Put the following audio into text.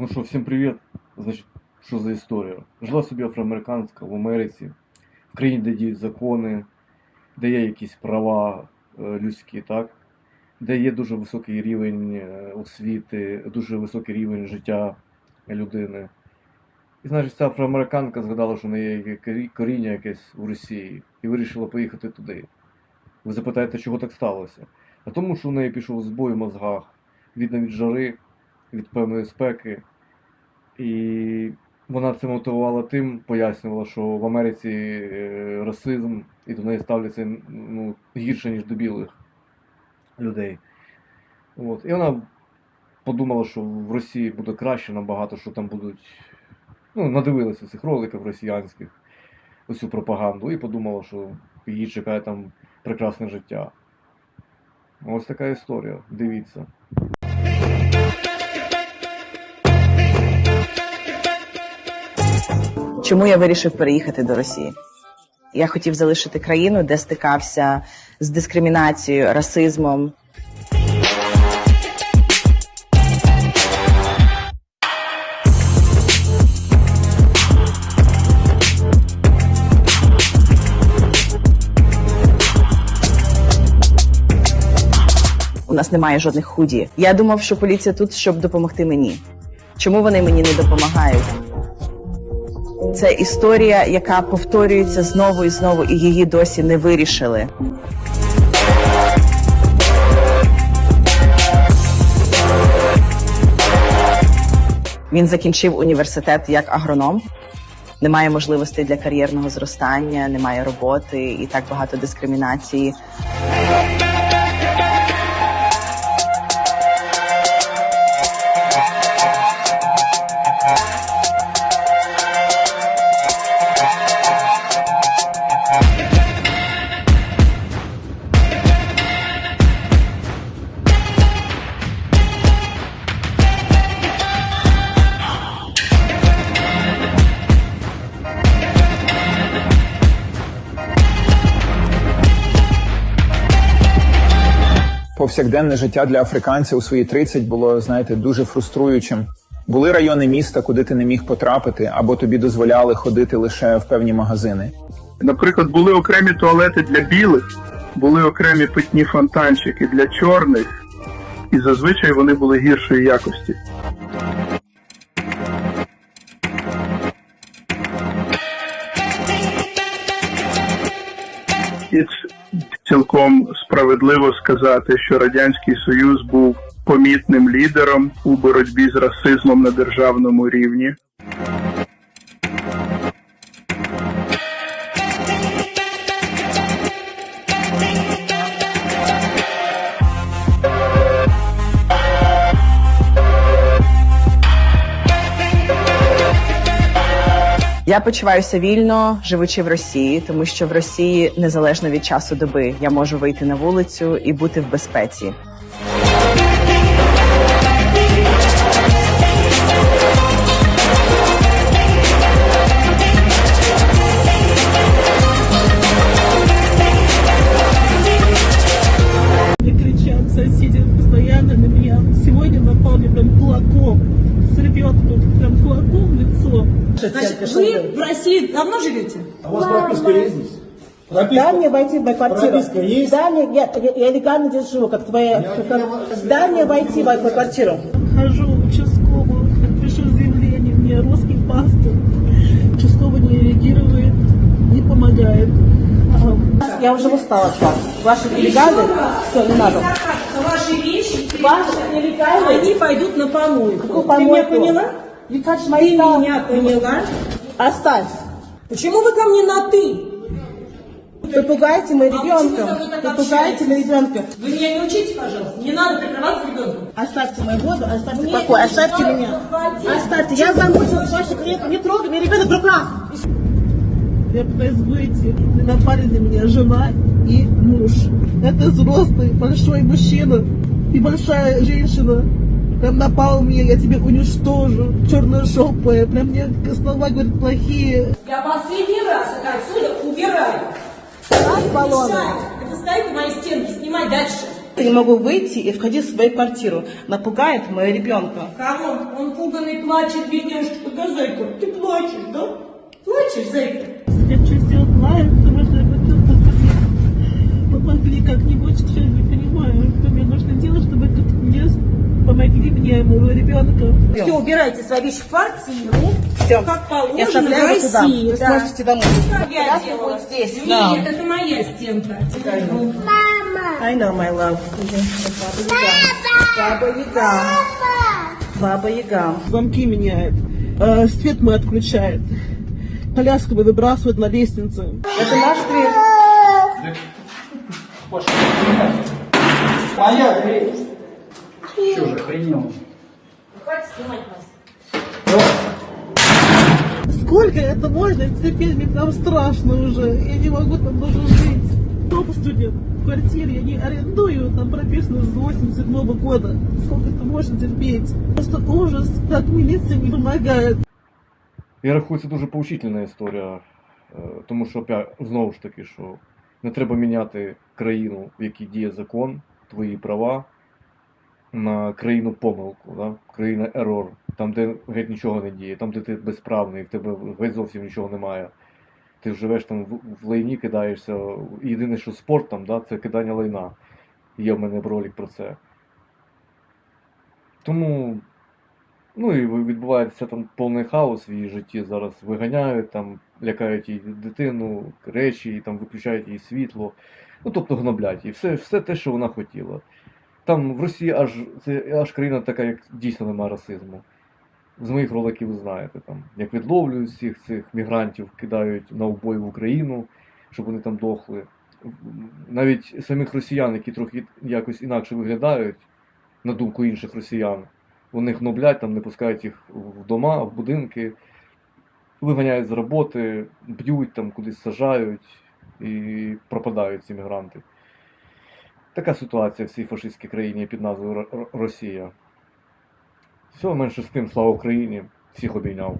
ну що, всім привіт. Значить, що за історія? Жила собі афроамериканська в Америці, в країні, де діють закони, де є якісь права е, людські, так? Де є дуже високий рівень е, освіти, дуже високий рівень життя людини. І значить, ця афроамериканка згадала, що в неї є корі- коріння якесь у Росії, і вирішила поїхати туди. Ви запитаєте, чого так сталося? А тому, що в неї пішов збой в мозгах, видно від жари, від певної спеки. І вона це мотивувала тим, пояснювала, що в Америці е, расизм і до неї ставляться ну, гірше, ніж до білих людей. От. І вона подумала, що в Росії буде краще набагато, що там будуть. Ну, надивилася цих роликів росіянських, усю пропаганду, і подумала, що її чекає там прекрасне життя. Ось така історія. Дивіться. Чому я вирішив переїхати до Росії? Я хотів залишити країну, де стикався з дискримінацією, расизмом. У нас немає жодних худі. Я думав, що поліція тут, щоб допомогти мені. Чому вони мені не допомагають? Це історія, яка повторюється знову і знову, і її досі не вирішили. Він закінчив університет як агроном. Немає можливостей для кар'єрного зростання, немає роботи і так багато дискримінації. Повсякденне життя для африканця у свої 30 було, знаєте, дуже фруструючим. Були райони міста, куди ти не міг потрапити, або тобі дозволяли ходити лише в певні магазини. Наприклад, були окремі туалети для білих, були окремі питні фонтанчики для чорних, і зазвичай вони були гіршої якості. Цілком справедливо сказати, що Радянський Союз був помітним лідером у боротьбі з расизмом на державному рівні. Я почуваюся вільно, живучи в Росії, тому що в Росії незалежно від часу доби я можу вийти на вулицю і бути в безпеці. Вы в России давно живете? А у вас прописка есть здесь? Прописка. Дай мне войти в мою квартиру. Прописка есть? Дай мне, я, я, я легально здесь живу, как твоя. Я- как- я- дай мне войти в мою квартиру. Хожу в участковую, пишу заявление, мне русский паспорт. Участковый не реагирует, не помогает. Я уже устала от вас. Ваши бригады, все, не надо. Ваши вещи, Ваши нелегальные. они пойдут на помойку. Какую Ты меня помойку? поняла? You touch my Ты stuff. меня поняла? Оставь. Почему вы ко мне на «ты»? Вы пугаете моего А почему ребенка. со мной так Вы пугаете моего ребенка. Вы меня не учите, пожалуйста. Не надо прикрываться ребенком. Оставьте мою воду, оставьте Нет, покой, оставьте меня. Оставьте, я замучилась ваших клиентов. Не трогай, меня ребенок в руках. я пытаюсь выйти, и напали на меня жена и муж. Это взрослый, большой мужчина и большая женщина. Прям напал меня, я тебя уничтожу, черножопая. Прям мне слова говорят плохие. Я последний раз это отсюда убираю. баллоны. Мешать. Это ставить на мои стенки, снимай дальше. Я не могу выйти и входить в свою квартиру. Напугает моего ребенка. Кого? Он пуганный плачет, бедняжечка, да, зайка? Ты плачешь, да? Плачешь, зайка? Я сделал лайк, потому что я хотела чтобы помогли как-нибудь, я не понимаю, что мне нужно делать, чтобы мне помогли мне, моего ребенка. Все, убирайте свои вещи в квартиру. Всё. Как положено Я в оставляю его туда. России. Вы да. сможете домой. Я будет здесь. Нет, Да. это моя стенка. I know, my love. Баба Яга. Баба Яга. Замки меняет. Э, свет мой отключает. Коляску вы выбрасывают на лестницу. Это наш свет. Моя дверь. Что же, охренел? Хватит снимать нас. Сколько это можно? Теперь мне там страшно уже. Я не могу там даже жить. Топ студент в квартире, я не арендую, там прописано с 87 года. Сколько это можно терпеть? Просто ужас, как милиция не помогает. Я рахую, це дуже поучительна історія, е, тому що опять, знову ж таки, що не треба міняти країну, в якій діє закон, твої права, На країну помилку, да? країна ерор, там, де геть нічого не діє, там, де ти безправний, в тебе геть зовсім нічого немає. Ти живеш там в, лайні, кидаєшся. Єдине, що спорт там, да, це кидання лайна. Є в мене ролик про це. Тому Ну і відбувається там повний хаос в її житті. Зараз виганяють, там, лякають її дитину, речі, і там виключають їй світло. Ну тобто гноблять її. Все, все те, що вона хотіла. Там в Росії аж це аж країна така, як дійсно немає расизму. З моїх роликів ви знаєте, там, як відловлюють всіх цих мігрантів, кидають на убой в Україну, щоб вони там дохли. Навіть самих росіян, які трохи якось інакше виглядають, на думку інших росіян, вони гноблять, там не пускають їх в дома, в будинки, виганяють з роботи, б'ють там, кудись сажають і пропадають ці мігранти. Така ситуація в цій фашистській країні під назвою Ро- Ро- Росія. Всього менше з тим, слава Україні, всіх обійняв.